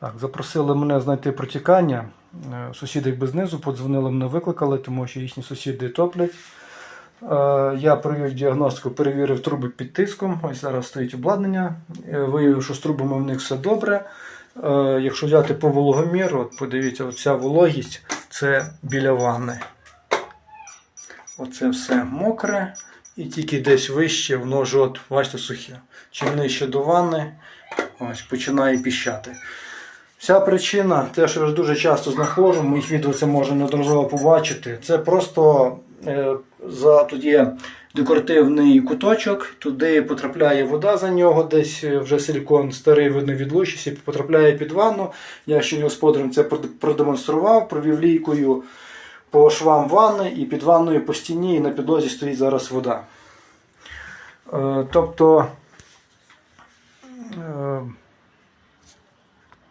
Так, запросили мене знайти протікання. Е, Сусіди якби знизу подзвонили мене, викликали, тому що їхні сусіди топлять. Е, Я провів діагностику, перевірив труби під тиском. Ось зараз стоїть обладнання. Е, Виявив, що з трубами в них все добре. Якщо взяти по вологоміру, от подивіться, оця вологість це біля ванни. Оце все мокре. І тільки десь вище воно ж от, бачите, сухе. Чим нижче до ванни, ось починає піщати. Вся причина, те, що я дуже часто знаходжу, моїх відео це можна неодноразово побачити. Це просто е, за тут є декоративний куточок, туди потрапляє вода за нього, десь е, вже силікон старий видно відлучився, потрапляє під ванну. Я ще господарем це продемонстрував, провів лійкою по швам ванни і під ванною по стіні, і на підлозі стоїть зараз вода. Е, тобто.